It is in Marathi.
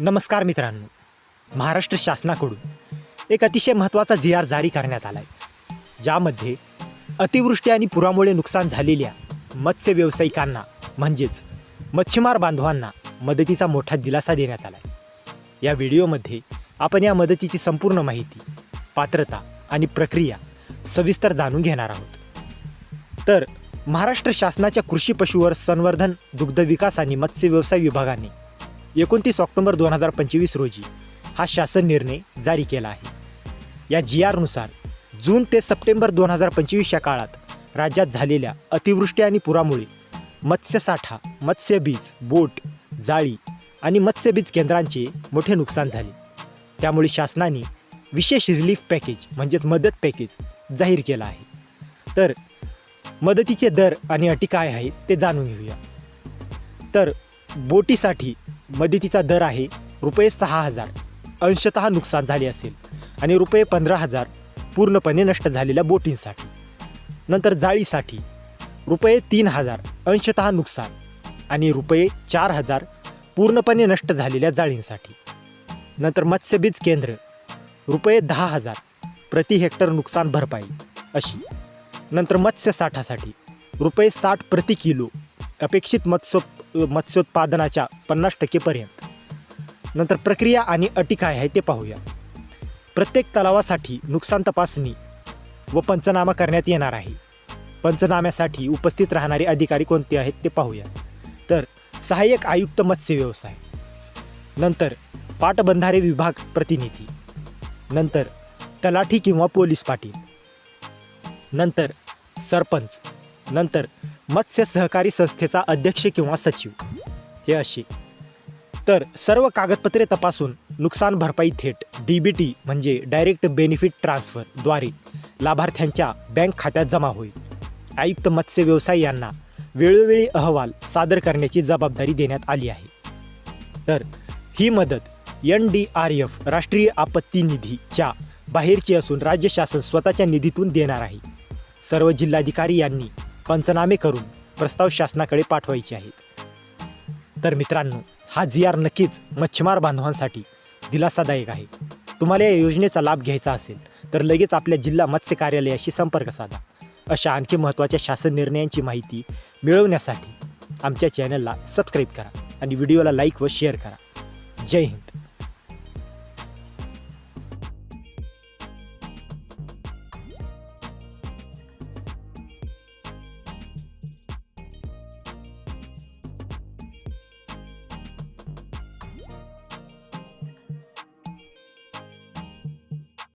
नमस्कार मित्रांनो. महाराष्ट्र शासनाकडून एक अतिशय महत्त्वाचा जी आर जारी करण्यात आला आहे ज्यामध्ये अतिवृष्टी आणि पुरामुळे नुकसान झालेल्या मत्स्य व्यावसायिकांना म्हणजेच मच्छीमार बांधवांना मदतीचा मोठा दिलासा देण्यात आला आहे या व्हिडिओमध्ये आपण या मदतीची संपूर्ण माहिती पात्रता आणि प्रक्रिया सविस्तर जाणून घेणार आहोत. तर महाराष्ट्र शासनाच्या कृषी पशुवर संवर्धन दुग्ध विकास आणि मत्स्य व्यवसाय विभागाने एकोणतीस ऑक्टोबर दोन हजार पंचवीस रोजी हा शासन निर्णय जारी केला आहे. या जी आरनुसार जून ते सप्टेंबर दोन हजार पंचवीस या काळात राज्यात झालेल्या अतिवृष्टी आणि पुरामुळे मत्स्यसाठा मत्स्यबीज बोट जाळी आणि मत्स्यबीज केंद्रांचे मोठे नुकसान झाले. त्यामुळे शासनाने विशेष रिलीफ पॅकेज म्हणजेच मदत पॅकेज जाहीर केलं आहे. तर मदतीचे दर आणि अटी काय आहेत ते जाणून घेऊया. तर बोटीसाठी मदतीचा दर आहे रुपये सहा हजार. अंशतः नुकसान झाले असेल आणि रुपये पंधरा हजार पूर्णपणे नष्ट झालेल्या बोटींसाठी. नंतर जाळीसाठी रुपये तीन हजार अंशतः नुकसान आणि रुपये चार हजार पूर्णपणे नष्ट झालेल्या जाळींसाठी. नंतर मत्स्यबीज केंद्र रुपये दहा हजार प्रति हेक्टर नुकसान भरपाई अशी. नंतर मत्स्यसाठासाठी रुपये साठ प्रति किलो अपेक्षित मत्स्य मत्स्योत्पादनाच्या पन्नास टक्केपर्यंत नंतर प्रक्रिया आणि अटी काय आहे ते पाहूया. प्रत्येक तलावासाठी नुकसान तपासणी व पंचनामा करण्यात येणार आहे. पंचनाम्यासाठी उपस्थित राहणारे अधिकारी कोणते आहेत ते पाहूया. तर सहाय्यक आयुक्त मत्स्य व्यवसाय. नंतर पाटबंधारे विभाग प्रतिनिधी. नंतर तलाठी किंवा पोलीस पाटील. नंतर सरपंच. नंतर मत्स्य सहकारी संस्थेचा अध्यक्ष किंवा सचिव. हे असे. तर सर्व कागदपत्रे तपासून नुकसान भरपाई थेट डी बी टी म्हणजे डायरेक्ट बेनिफिट ट्रान्सफरद्वारे लाभार्थ्यांच्या बँक खात्यात जमा होईल. आयुक्त मत्स्य व्यवसाय यांना वेळोवेळी अहवाल सादर करण्याची जबाबदारी देण्यात आली आहे. तर ही मदत एन डी आर एफ राष्ट्रीय आपत्ती निधीच्या बाहेरची असून राज्य शासन स्वतःच्या निधीतून देणार आहे. सर्व जिल्हाधिकारी यांनी पंचनामे करून प्रस्ताव शासनाकडे पाठवायचे आहेत. तर मित्रांनो हा जी आर नक्कीच मच्छीमार बांधवांसाठी दिलासादायक आहे. तुम्हाला या योजनेचा लाभ घ्यायचा असेल तर लगेच आपल्या जिल्हा मत्स्य कार्यालयाशी संपर्क साधा. अशा आणखी महत्त्वाच्या शासन निर्णयांची माहिती मिळवण्यासाठी आमच्या चॅनलला सबस्क्राईब करा आणि व्हिडिओला लाईक व शेअर करा. जय हिंद.